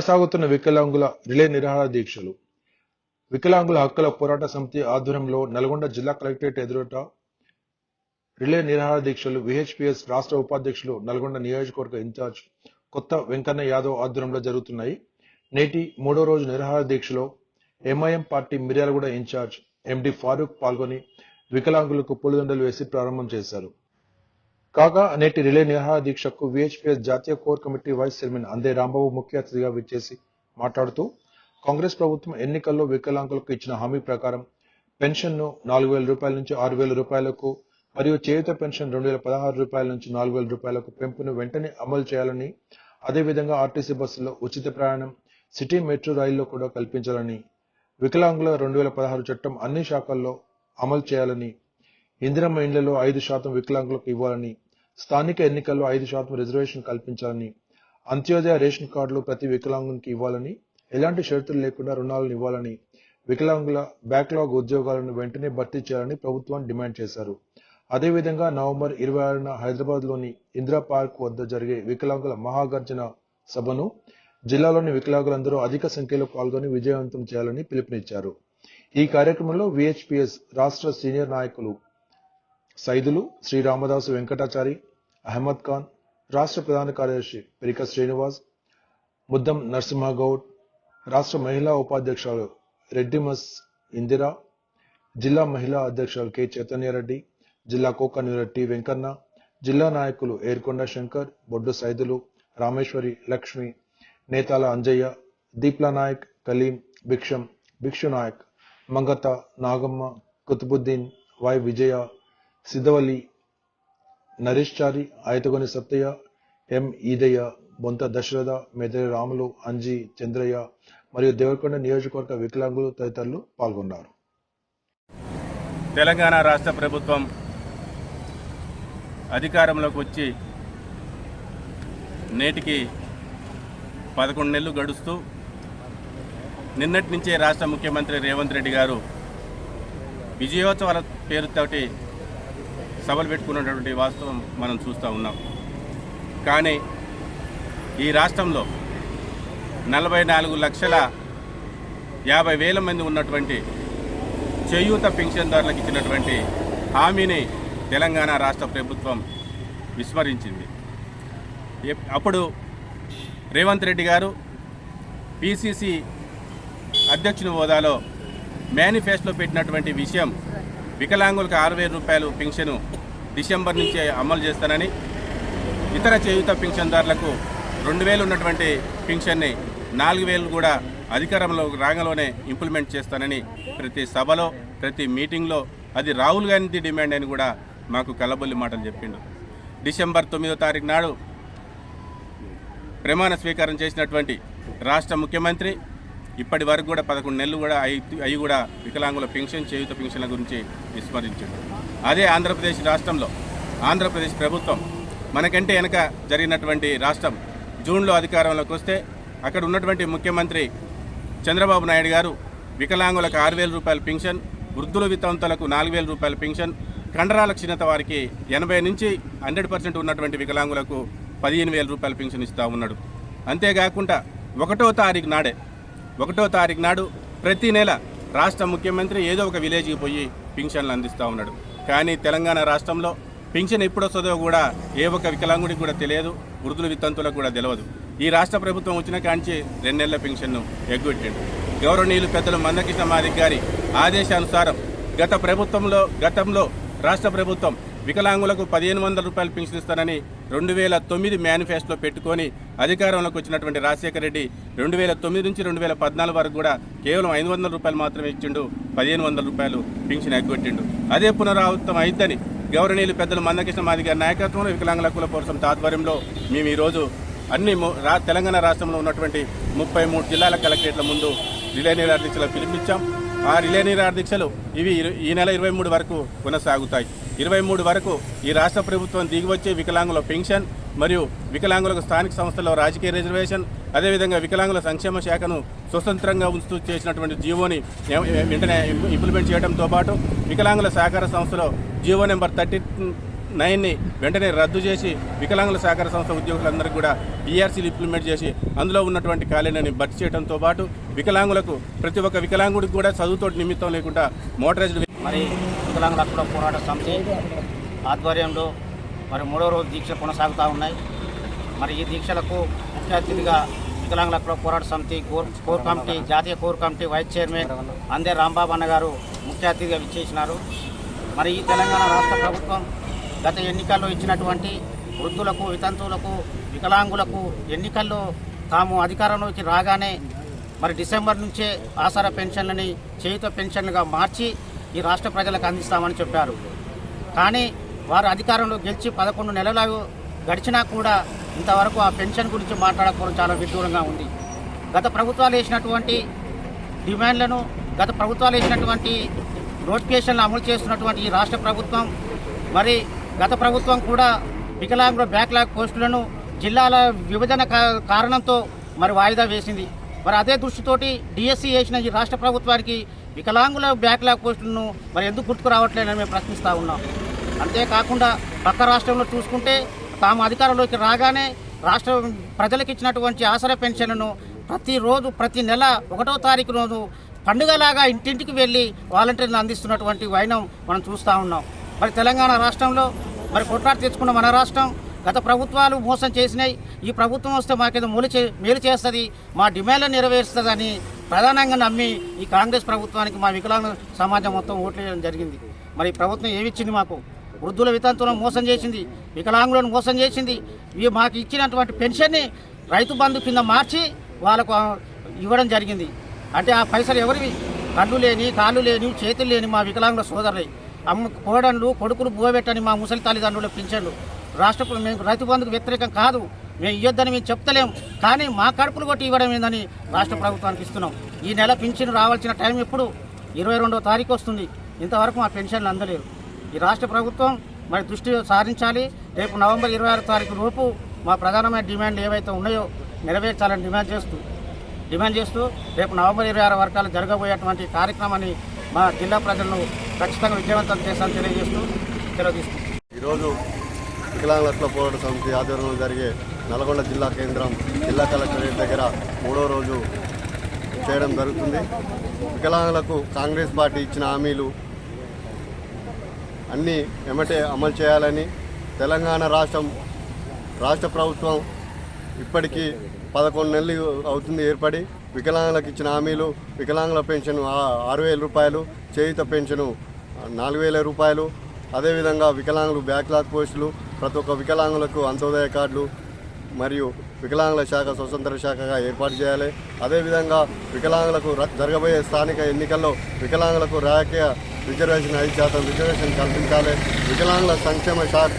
కొనసాగుతున్న వికలాంగుల రిలే నిరాహార దీక్షలు. వికలాంగుల హక్కుల పోరాట సమితి ఆధ్వర్యంలో నల్గొండ జిల్లా కలెక్టరేట్ ఎదురుట రిలే నిరాహార దీక్షలు విహెచ్పిఎస్ రాష్ట్ర ఉపాధ్యక్షులు నల్గొండ నియోజకవర్గ ఇన్ఛార్జ్ కొత్త వెంకన్న యాదవ్ ఆధ్వర్యంలో జరుగుతున్నాయి. నేటి మూడో రోజు నిరాహార దీక్షలో MIM party Miryalaguda incharge MD Farooq పాల్గొని వికలాంగులకు పూలదండలు వేసి ప్రారంభం చేశారు. కాగా నేటి రిలే నిరాహార దీక్షకు విహెచ్పిఎస్ జాతీయ కోర్ కమిటీ వైస్ చైర్మన్ అందే రాంబాబు ముఖ్య అతిథిగా విచ్చేసి మాట్లాడుతూ కాంగ్రెస్ ప్రభుత్వం ఎన్నికల్లో వికలాంగులకు ఇచ్చిన హామీ ప్రకారం పెన్షన్ను నాలుగు వేల రూపాయల నుంచి ఆరు వేల రూపాయలకు మరియు చేయుత పెన్షన్ రెండు వేల పదహారు రూపాయల నుంచి నాలుగు వేల రూపాయలకు పెంపును వెంటనే అమలు చేయాలని అదేవిధంగా ఆర్టీసీ బస్సుల్లో ఉచిత ప్రయాణం సిటీ మెట్రో రైల్లో కూడా కల్పించాలని వికలాంగుల రెండు వేల పదహారు చట్టం అన్ని శాఖల్లో అమలు చేయాలని ఇందిరమ్మ ఇండ్లలో ఐదు శాతం వికలాంగులకు ఇవ్వాలని స్థానిక ఎన్నికల్లో ఐదు శాతం రిజర్వేషన్ కల్పించాలని అంత్యోదయ రేషన్ కార్డులు ప్రతి వికలాంగునికి ఇవ్వాలని ఎలాంటి షరతులు లేకుండా రుణాలను ఇవ్వాలని వికలాంగుల బ్యాక్లాగ్ ఉద్యోగాలను వెంటనే భర్తీ చేయాలని ప్రభుత్వాన్ని డిమాండ్ చేశారు. అదేవిధంగా నవంబర్ ఇరవై ఆరున హైదరాబాద్లోని ఇందిరా పార్క్ వద్ద జరిగే వికలాంగుల మహాగర్జన సభను జిల్లాలోని వికలాంగులందరూ అధిక సంఖ్యలో పాల్గొని విజయవంతం చేయాలని పిలుపునిచ్చారు. ఈ కార్యక్రమంలో విహెచ్పిఎస్ రాష్ట్ర సీనియర్ నాయకులు సైదులు శ్రీ రామదాసు వెంకటాచారి అహ్మద్ ఖాన్ రాష్ట్ర ప్రధాన కార్యదర్శి పెరిక శ్రీనివాస్ ముద్దం నరసింహగౌడ్ రాష్ట్ర మహిళా ఉపాధ్యక్షులు రెడ్డిమస్ ఇందిరా జిల్లా మహిళా అధ్యక్షులు కె చైతన్యారెడ్డి జిల్లా కోకన్యూరెడ్డి వెంకన్న జిల్లా నాయకులు ఏర్కొండ శంకర్ బొడ్డు సైదులు రామేశ్వరి లక్ష్మి నేతాల అంజయ్య దీప్లా నాయక్ కలీం భిక్షం భిక్షు నాయక్ మంగత నాగమ్మ కుతుబుద్దీన్ వై విజయ సిద్ధవల్లి నరేష్ చారి ఆయతగొని సత్తయ్య ఎం ఈదయ్య బొంత దశరథ మెదరి రాములు అంజి చంద్రయ్య మరియు దేవరకొండ నియోజకవర్గ వికలాంగులు తదితరులు పాల్గొన్నారు. తెలంగాణ రాష్ట్ర ప్రభుత్వం అధికారంలోకి వచ్చి నేటికి పదకొండు నెలలు గడుస్తూ నిన్నటి నుంచే రాష్ట్ర ముఖ్యమంత్రి రేవంత్ రెడ్డి గారు విజయోత్సవాల పేరుతోటి సభలు పెట్టుకున్నటువంటి వాస్తవం మనం చూస్తూ ఉన్నాం. కానీ ఈ రాష్ట్రంలో నలభై నాలుగు లక్షల యాభై వేల మంది ఉన్నటువంటి చేయూత పెన్షన్దారులకు ఇచ్చినటువంటి హామీని తెలంగాణ రాష్ట్ర ప్రభుత్వం విస్మరించింది. అప్పుడు రేవంత్ రెడ్డి గారు పిసిసి అధ్యక్షుని హోదాలో మేనిఫెస్టోలో పెట్టినటువంటి విషయం వికలాంగులకు ఆరు వేల రూపాయలు పెన్షను డిసెంబర్ నుంచి అమలు చేస్తానని ఇతర చేయుత పెన్షన్దారులకు రెండు వేలు ఉన్నటువంటి పెన్షన్ని నాలుగు వేలు కూడా అధికారంలో రాగంలోనే ఇంప్లిమెంట్ చేస్తానని ప్రతి సభలో ప్రతి మీటింగ్లో అది రాహుల్ గాంధీ డిమాండ్ అని కూడా మాకు కలబొల్లి మాటలు చెప్పిండు. డిసెంబర్ తొమ్మిదో తారీఖు నాడు ప్రమాణ స్వీకారం చేసినటువంటి రాష్ట్ర ముఖ్యమంత్రి ఇప్పటి వరకు కూడా పదకొండు నెలలు కూడా అవి కూడా వికలాంగుల పెన్షన్ చేయుత పెన్షన్ల గురించి విస్మరించాడు అదే ఆంధ్రప్రదేశ్ రాష్ట్రంలో ఆంధ్రప్రదేశ్ ప్రభుత్వం మనకంటే వెనక జరిగినటువంటి రాష్ట్రం జూన్లో అధికారంలోకి వస్తే అక్కడ ఉన్నటువంటి ముఖ్యమంత్రి చంద్రబాబు నాయుడు గారు వికలాంగులకు ఆరు వేల రూపాయల పెన్షన్ వృద్ధుల వితంతులకు నాలుగు వేల రూపాయల పెన్షన్ కండరాల క్షీణత వారికి ఎనభై నుంచి హండ్రెడ్ పర్సెంట్ ఉన్నటువంటి వికలాంగులకు పదిహేను వేల రూపాయల పెన్షన్ ఇస్తూ ఉన్నాడు. అంతేకాకుండా ఒకటో తారీఖు నాడే ఒకటో తారీఖు నాడు ప్రతి నెల రాష్ట్ర ముఖ్యమంత్రి ఏదో ఒక విలేజ్కి పోయి పింఛన్లు అందిస్తూ ఉన్నాడు. కానీ తెలంగాణ రాష్ట్రంలో పింఛన్ ఎప్పుడొస్తుందో కూడా ఏ ఒక్క వికలాంగుడికి కూడా తెలియదు వృద్ధుల వితంతులకు కూడా తెలియదు ఈ రాష్ట్ర ప్రభుత్వం వచ్చిన కాంచి రెండు నెలల పెన్షన్ను ఎగ్గొట్టాడు. గౌరవనీయులు పెద్దలు మందకృష్ణ మాదిక్ గారి ఆదేశానుసారం గత ప్రభుత్వంలో గతంలో రాష్ట్ర ప్రభుత్వం వికలాంగులకు పదిహేను వందల రూపాయలు పెన్షన్ ఇస్తానని రెండు వేల తొమ్మిది మేనిఫెస్టోలో పెట్టుకొని అధికారంలోకి వచ్చినటువంటి రాజశేఖర రెడ్డి రెండు వేల తొమ్మిది నుంచి రెండు వేల పద్నాలుగు వరకు కూడా కేవలం ఐదు వందల రూపాయలు మాత్రమే ఇచ్చిండు పదిహేను వందల రూపాయలు పెన్షన్ ఎగ్గొట్టిండు అదే పునరావృతం అయిద్దని గౌరవనీయులు పెద్దలు మందకృష్ణ మాదిగారి నాయకత్వంలో వికలాంగుల కుల కోసం ఆధ్వర్యంలో మేము ఈరోజు అన్ని రా తెలంగాణ రాష్ట్రంలో ఉన్నటువంటి ముప్పై మూడు జిల్లాల కలెక్టరేట్ల ముందు రిలే నిరాహార పిలిపించాం. ఆ రిలే నిరాహార దీక్షలు ఇవి ఈ నెల ఇరవై మూడు వరకు కొనసాగుతాయి. ఇరవై మూడు వరకు ఈ రాష్ట్ర ప్రభుత్వం దిగివచ్చే వికలాంగుల పెన్షన్ మరియు వికలాంగులకు స్థానిక సంస్థల్లో రాజకీయ రిజర్వేషన్ అదేవిధంగా వికలాంగుల సంక్షేమ శాఖను స్వతంత్రంగా ఉంచుతూ చేసినటువంటి జీవోని వెంటనే ఇంప్లిమెంట్ చేయడంతో పాటు వికలాంగుల సహకార సంస్థలో జీవో నెంబర్ థర్టీ నైన్ని వెంటనే రద్దు చేసి వికలాంగుల సహకార సంస్థ ఉద్యోగులందరికీ కూడా ఈఆర్సీలు ఇంప్లిమెంట్ చేసి అందులో ఉన్నటువంటి ఖాళీలని భర్తీ చేయడంతో పాటు వికలాంగులకు ప్రతి ఒక్క వికలాంగుడికి కూడా చదువుతో నిమిత్తం లేకుండా మోటరైజ్డ్ మరి వికలాంగుల హక్కుల పోరాట సమితి ఆధ్వర్యంలో మరి మూడో రోజు దీక్ష కొనసాగుతూ ఉన్నాయి. మరి ఈ దీక్షలకు ముఖ్య అతిథిగా వికలాంగుల హక్కుల పోరాట సమితి కోర్ కోర్ కమిటీ జాతీయ కోర్ కమిటీ వైస్ చైర్మన్ అందే రాంబాబు అన్న గారు ముఖ్య అతిథిగా విచ్చేసినారు. మరి ఈ తెలంగాణ రాష్ట్ర ప్రభుత్వం గత ఎన్నికల్లో ఇచ్చినటువంటి వృద్ధులకు వితంతువులకు వికలాంగులకు ఎన్నికల్లో తాము అధికారంలోకి రాగానే మరి డిసెంబర్ నుంచే ఆసరా పెన్షన్లని చేయుత పెన్షన్లుగా మార్చి ఈ రాష్ట్ర ప్రజలకు అందిస్తామని చెప్పారు. కానీ వారు అధికారంలో గెలిచి పదకొండు నెలలు గడిచినా కూడా ఇంతవరకు ఆ పెన్షన్ గురించి మాట్లాడకపోవడం చాలా విడ్డూరంగా ఉంది. గత ప్రభుత్వాలు వేసినటువంటి డిమాండ్లను గత ప్రభుత్వాలు వేసినటువంటి నోటిఫికేషన్లు అమలు చేస్తున్నటువంటి ఈ రాష్ట్ర ప్రభుత్వం మరి గత ప్రభుత్వం కూడా వికలాంగుల బ్యాక్లాగ్ పోస్టులను జిల్లాల విభజన కారణంతో మరి వాయిదా వేసింది. మరి అదే దృష్టితోటి డిఎస్సి వేసిన ఈ రాష్ట్ర ప్రభుత్వానికి వికలాంగుల బ్యాక్లాగ్ పోస్టులను మరి ఎందుకు గుర్తుకు రావట్లేదని మేము ప్రశ్నిస్తూ ఉన్నాం. అంతేకాకుండా పక్క రాష్ట్రంలో చూసుకుంటే తాము అధికారంలోకి రాగానే రాష్ట్ర ప్రజలకు ఇచ్చినటువంటి ఆసరా పెన్షన్లను ప్రతిరోజు ప్రతి నెల ఒకటో తారీఖు రోజు పండుగలాగా ఇంటింటికి వెళ్ళి వాలంటీర్లు అందిస్తున్నటువంటి వైనం మనం చూస్తూ ఉన్నాం. మరి తెలంగాణ రాష్ట్రంలో మరి కొట్లాట తెచ్చుకున్న మన రాష్ట్రం గత ప్రభుత్వాలు మోసం చేసినాయి. ఈ ప్రభుత్వం వస్తే మాకేదో మూలు చే మేలు చేస్తుంది. మా డిమాండ్లను నెరవేరుస్తుందని ప్రధానంగా నమ్మి ఈ కాంగ్రెస్ ప్రభుత్వానికి మా వికలాంగ సమాజం మొత్తం ఓట్లు వేయడం జరిగింది. మరి ప్రభుత్వం ఏమిచ్చింది మాకు? వృద్ధుల వితంతులను మోసం చేసింది. వికలాంగులను మోసం చేసింది. ఇవి మాకు ఇచ్చినటువంటి పెన్షన్ని రైతు బంధు కింద మార్చి వాళ్ళకు ఇవ్వడం జరిగింది. అంటే ఆ పైసలు ఎవరివి? కళ్ళు లేని కాళ్ళు లేని చేతులు లేని మా వికలాంగుల సోదరులే. అమ్మ కోడళ్ళు కొడుకులు బోబెట్టని మా ముసలి తల్లిదండ్రుల పింఛన్లు. రాష్ట్ర మేము రైతు బంధుకు వ్యతిరేకం కాదు మేము ఇవ్వద్దని మేము చెప్తలేం కానీ మా కడుపులు కొట్టి ఇవ్వడం ఏందని రాష్ట్ర ప్రభుత్వానికి ఇస్తున్నాం. ఈ నెల పింఛను రావాల్సిన టైం ఎప్పుడు? ఇరవై రెండో తారీఖు వస్తుంది. ఇంతవరకు మా పెన్షన్లు అందలేరు ఈ రాష్ట్ర ప్రభుత్వం మరి దృష్టి సారించాలి. రేపు నవంబర్ ఇరవై ఆరు తారీఖు లోపు మా ప్రధానమైన డిమాండ్లు ఏవైతే ఉన్నాయో నెరవేర్చాలని డిమాండ్ చేస్తూ డిమాండ్ చేస్తూ రేపు నవంబర్ ఇరవై ఆరు వరకాలు జరగబోయేటువంటి కార్యక్రమాన్ని మా జిల్లా ప్రజలను ఖచ్చితంగా విజయవంతం చేస్తామని తెలియజేస్తూ సెలవు తీసుకుంటాం ఈరోజు వికలాంగుల పోరాట సమితి ఆధ్వర్యంలో జరిగే నల్గొండ జిల్లా కేంద్రం జిల్లా కలెక్టరేట్ దగ్గర మూడో రోజు చేయడం జరుగుతుంది. వికలాంగులకు కాంగ్రెస్ పార్టీ ఇచ్చిన హామీలు అన్నీ ఎమటే అమలు చేయాలని తెలంగాణ రాష్ట్రం రాష్ట్ర ప్రభుత్వం ఇప్పటికీ పదకొండు నెలలు అవుతుంది ఏర్పడి వికలాంగులకు ఇచ్చిన హామీలు వికలాంగుల పెన్షన్ ఆరు వేల రూపాయలు చేయుత పెన్షను నాలుగు వేల రూపాయలు అదేవిధంగా వికలాంగులు బ్యాక్లాగ్ పోస్టులు ప్రతి ఒక్క వికలాంగులకు అంత్యోదయ కార్డులు మరియు వికలాంగుల శాఖ స్వతంత్ర శాఖగా ఏర్పాటు చేయాలి. అదేవిధంగా వికలాంగులకు జరగబోయే స్థానిక ఎన్నికల్లో వికలాంగులకు రాజకీయ రిజర్వేషన్ ఐదు శాతం రిజర్వేషన్ కల్పించాలి. వికలాంగుల సంక్షేమ శాఖ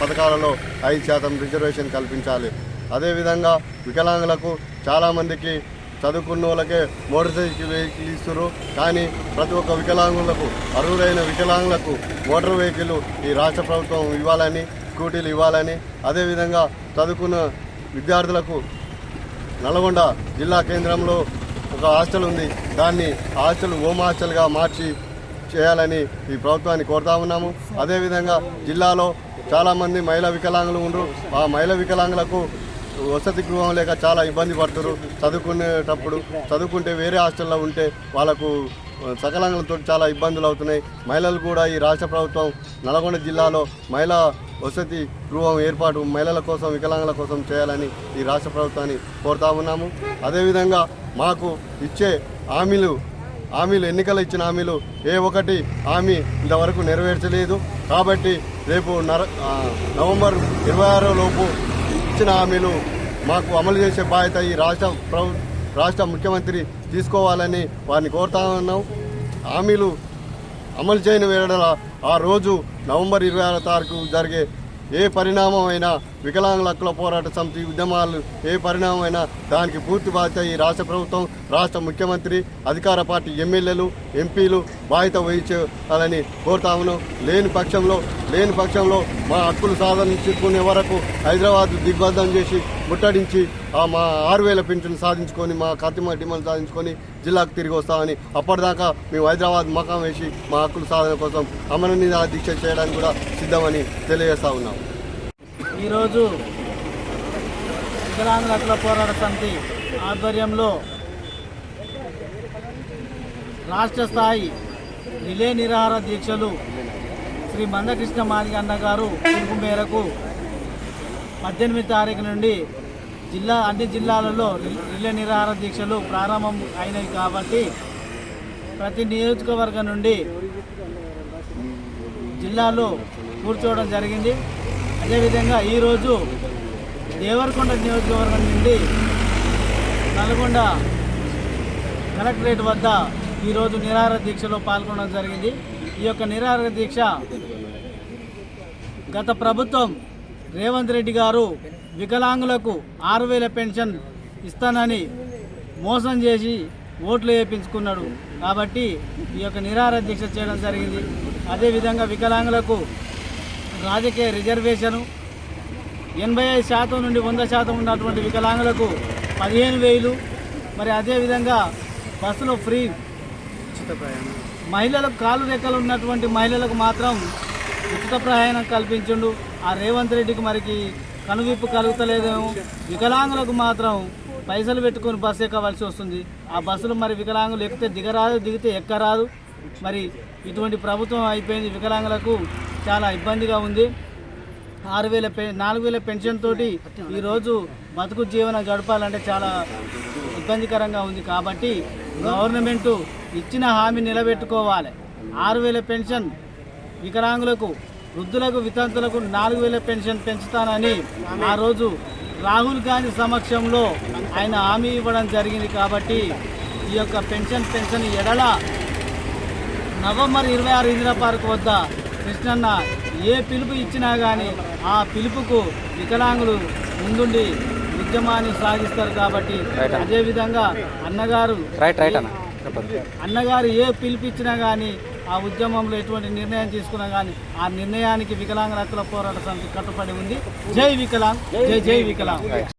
పథకాలలో ఐదు శాతం రిజర్వేషన్ కల్పించాలి. అదేవిధంగా వికలాంగులకు చాలామందికి చదువుకున్న వాళ్ళకే మోటార్ సైకిల్ వెహికల్ ఇస్తారు కానీ ప్రతి ఒక్క వికలాంగులకు అర్హులైన వికలాంగులకు మోటార్ వెహికల్ ఈ రాష్ట్ర ప్రభుత్వం ఇవ్వాలని స్కూటీలు ఇవ్వాలని అదేవిధంగా చదువుకున్న విద్యార్థులకు నల్గొండ జిల్లా కేంద్రంలో ఒక హాస్టల్ ఉంది. దాన్ని హాస్టల్ హోమ్ హాస్టల్గా మార్చి చేయాలని ఈ ప్రభుత్వాన్ని కోరుతా ఉన్నాము. అదేవిధంగా జిల్లాలో చాలామంది మహిళా వికలాంగులు ఉండరు. ఆ మహిళా వికలాంగులకు వసతి గృహం లేక చాలా ఇబ్బంది పడుతున్నారు. చదువుకునేటప్పుడు చదువుకుంటే వేరే హాస్టల్లో ఉంటే వాళ్ళకు సకలాంగలతో చాలా ఇబ్బందులు అవుతున్నాయి. మహిళలు కూడా ఈ రాష్ట్ర ప్రభుత్వం నల్గొండ జిల్లాలో మహిళా వసతి గృహం ఏర్పాటు మహిళల కోసం వికలాంగుల కోసం చేయాలని ఈ రాష్ట్ర ప్రభుత్వాన్ని కోరుతా ఉన్నాము. అదేవిధంగా మాకు ఇచ్చే హామీలు హామీలు ఎన్నికలు ఇచ్చిన హామీలు ఏ ఒకటి హామీ ఇంతవరకు నెరవేర్చలేదు. కాబట్టి రేపు నర నవంబర్ ఇరవై ఆరో లోపు ఇచ్చిన హామీలు మాకు అమలు చేసే బాధ్యత ఈ రాష్ట్ర ప్రభు రాష్ట్ర ముఖ్యమంత్రి తీసుకోవాలని వారిని కోరుతా ఉన్నాం. హామీలు అమలు చేయని వేళ ఆ రోజు నవంబర్ ఇరవై ఆరో తారీఖు జరిగే ఏ పరిణామం అయినా వికలాంగుల హక్కుల పోరాట సమితి ఉద్యమాలు ఏ పరిణామమైనా దానికి పూర్తి బాధ్యత ఈ రాష్ట్ర ప్రభుత్వం రాష్ట్ర ముఖ్యమంత్రి అధికార పార్టీ ఎమ్మెల్యేలు ఎంపీలు బాధ్యత వహించాలని కోరుతామును లేని పక్షంలో లేని పక్షంలో మా హక్కులు సాధించుకునే వరకు హైదరాబాద్ దిగ్బంధం చేసి ముట్టడించి మా ఆరు వేల పెన్షన్ సాధించుకొని మా కత్తిమ డిమాండ్ సాధించుకొని జిల్లాకు తిరిగి వస్తామని అప్పటిదాకా మేము హైదరాబాద్ మకాం వేసి మా హక్కుల సాధన కోసం అమరనీయ దీక్ష చేయడానికి కూడా సిద్ధమని తెలియజేస్తా ఉన్నాము ఈరోజు వికలాంగుల హక్కుల పోరాట సమితి ఆధ్వర్యంలో రాష్ట్ర స్థాయి రిలే నిరాహార దీక్షలు శ్రీ మందకృష్ణ మాదిగ అన్న గారు పిలుపు మేరకు పద్దెనిమిది తారీఖు నుండి జిల్లా అన్ని జిల్లాలలో రిలే నిరాహార దీక్షలు ప్రారంభం అయినవి కాబట్టి ప్రతి నియోజకవర్గం నుండి జిల్లాలో కూర్చోవడం జరిగింది. అదేవిధంగా ఈరోజు దేవరకొండ నియోజకవర్గం నుండి నల్గొండ కలెక్టరేట్ వద్ద ఈరోజు నిరాహార దీక్షలో పాల్గొనడం జరిగింది. ఈ యొక్క నిరాహార దీక్ష గత ప్రభుత్వం రేవంత్ రెడ్డి గారు వికలాంగులకు ఆరు వేల పెన్షన్ ఇస్తానని మోసం చేసి ఓట్లు వేయించుకున్నాడు కాబట్టి ఈ యొక్క నిరాహార దీక్ష చేయడం జరిగింది. అదేవిధంగా వికలాంగులకు రాజకీయ రిజర్వేషను ఎనభై ఐదు శాతం నుండి వంద శాతం ఉన్నటువంటి వికలాంగులకు పదిహేను వేలు. మరి అదేవిధంగా బస్సులో ఫ్రీ మహిళలకు కాలు రెక్కలు ఉన్నటువంటి మహిళలకు మాత్రం ఉచిత ప్రయాణం కల్పించుండు. ఆ రేవంత్ రెడ్డికి మరికి కనువిప్పు కలుగుతలేదేమో. వికలాంగులకు మాత్రం పైసలు పెట్టుకొని బస్సు ఎక్కవలసి వస్తుంది. ఆ బస్సులు మరి వికలాంగులు ఎక్కితే దిగరాదు దిగితే ఎక్కరాదు. మరి ఇటువంటి ప్రభుత్వం అయిపోయింది. వికలాంగులకు చాలా ఇబ్బందిగా ఉంది. ఆరు వేల పె నాలుగు వేల పెన్షన్ తోటి ఈరోజు బతుకు జీవనం గడపాలంటే చాలా ఇబ్బందికరంగా ఉంది కాబట్టి గవర్నమెంటు ఇచ్చిన హామీ నిలబెట్టుకోవాలి. ఆరు వేల పెన్షన్ వికలాంగులకు వృద్ధులకు వితంతులకు నాలుగు వేల పెన్షన్ పెంచుతానని ఆ రోజు రాహుల్ గాంధీ సమక్షంలో ఆయన హామీ ఇవ్వడం జరిగింది కాబట్టి ఈ యొక్క పెన్షన్ పెన్షన్ ఎడల నవంబర్ ఇరవై ఆరు ఇందిరా పార్క్ వద్ద కృష్ణన్న ఏ పిలుపు ఇచ్చినా కానీ ఆ పిలుపుకు వికలాంగులు ముందుండి ఉద్యమాన్ని సాగిస్తారు కాబట్టి అదేవిధంగా అన్నగారు అన్నగారు ఏ పిలుపు ఇచ్చినా కానీ ఆ ఉద్యమంలో ఎటువంటి నిర్ణయం తీసుకున్నా కానీ ఆ నిర్ణయానికి వికలాంగుల హక్కుల పోరాట సమితి కట్టుబడి ఉంది. జై వికలాంగ్. జై జై వికలాంగ్.